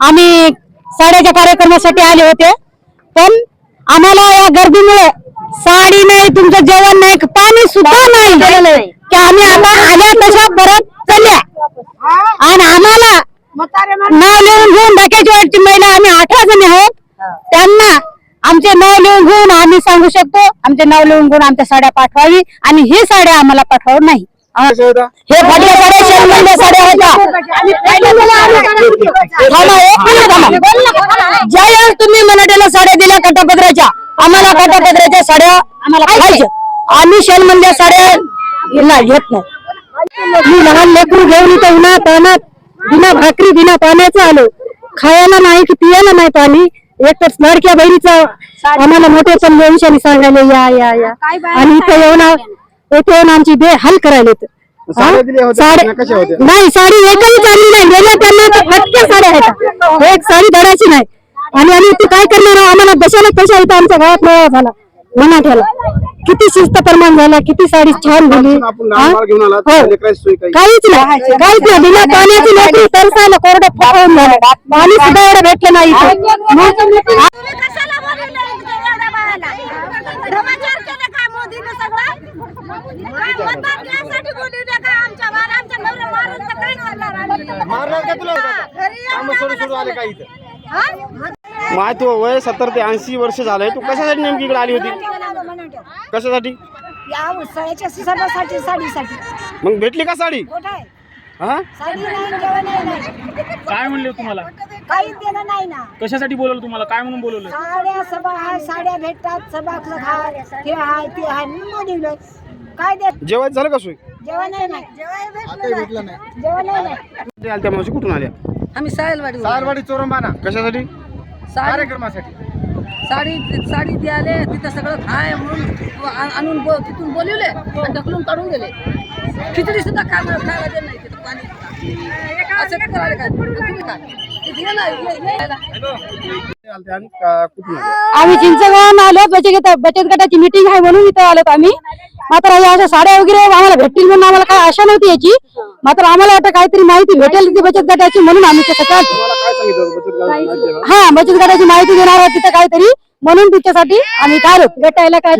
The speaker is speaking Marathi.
आम्ही साड्याच्या कार्यक्रमासाठी आले होते. पण आम्हाला या गर्दीमुळे साडी नाही तुमचं जेवण नाही पाणी सुद्धा नाही. की आम्ही आता आल्या तशा परत चालल्या? आणि आम्हाला नाव लिहून घेऊन डोक्याची वाटची महिला आम्ही अठरा जणी आहोत. त्यांना आमचे नाव लिहून घेऊन आम्ही सांगू शकतो. आमचे नाव लिहून घेऊन आमच्या साड्या पाठवावी आणि हे साड्या आम्हाला पाठवावं नाही. हे फाटल्या साड्या शेणमंड्या साड्या होत्या थांबा, एक मिनिट थांबा. ज्यावेळेस तुम्ही मराठीला साड्या दिल्या कटापदराच्या आम्हाला कटापदराच्या साड्या आम्हाला पाहिजे आम्ही शेणमंड्या साड्या नाही घेत नाही. मी लहान लेकरू घेऊन इथं उन्हात तानात बिना भाकरी बिना पाण्याचं आलो. खायला नाही की पियाला नाही पाणी. एक तर लाडक्या बहिणीचा आम्हाला मोठे पण सांगायला या या या. आणि इथं येऊन इथे येऊन आमची बे हाल करायला होत्या नाही साडी एकही चालली नाही. गेल्या त्यांना तर फटक्या साड्या आहेत. एक साडी धडाची नाही. आणि आम्ही ते काय करणार? आम्हाला दशाला पैसा इथं आमच्या गावात मेळावा झाला. मनाठ्याला किती शिस्त प्रमाण झाला किती साडी छान झाली आपण हा? काहीच नाही. काहीच नाही. बिना पाण्याची लेकरी तरसायला कोरडं फुकवून झालं. पाणी सुद्धा एवढं भेटलं नाही इथं. मग तुम्ही कशाला बोलवलं एवढ्या बाळाला? भ्रष्टाचार केलं का मोदीनं सगळं? काय मतदान घ्यायसाठी बोलवलं का आमच्या बाळा? आमच्या नवऱ्या मारून तर काय करणार आम्ही? मारणार का तुला? घरी येऊन काम सोडून सोडून आले काही? माय तू वय सत्तर ते ऐंशी वर्ष झालंय. तू कशासाठी नेमकी इकडे आली होती? कशासाठी? या सणासाठी साडीसाठी. मग भेटली का साडी? कुठं आहे? हा? साडी नाही जेवण नाही काय म्हणले तुम्हाला? काहीच देणं नाही ना. कशासाठी बोलवलं तुम्हाला? काय म्हणून बोलवलं? साड्या सभा आहे साड्या भेटतात सभा हाय हे हाय ते हाय म्हणून बोलवलं काय देत? जेवायचं झालं का सोय? जेवण नाही जेवण नाही. जेवण नाही ते आल्या त्या मावशी कुठून आल्या? आम्ही सायलवाडी सारवाडी चोरंबाना. कशासाठी? कार्यक्रमासाठी. साडी साडी द्याले तिथं सगळं खाय म्हणून आ- आणून बो- तिथून बोलवले आणि ढकलून काढून गेले. खिचडी सुद्धा खायला खायला देत नाही तिथं पाणी. असं काय करायला काय? तुम्ही काय ते दिलं ना, ये- ये- यायला. आलते आणि का- कुठून आल्या? आम्ही चिंचगावून आलो बचत गट बचत गटाची मिटिंग आहे म्हणून इथं आलो आम्ही मात्र या अशा साड्या वगैरे आम्हाला भेटतील म्हणून आम्हाला काय आशा नव्हती याची मात्र आम्हाला वाटतं काहीतरी माहिती भेटेल ती बचत गटाची म्हणून आम्ही तुम्हाला काय सांगितलं होतं बचत गटात माहिती आहे का? हा बचत गटाची माहिती देणार आहे तिथं काहीतरी म्हणून तिच्यासाठी आम्ही काय गटायला काय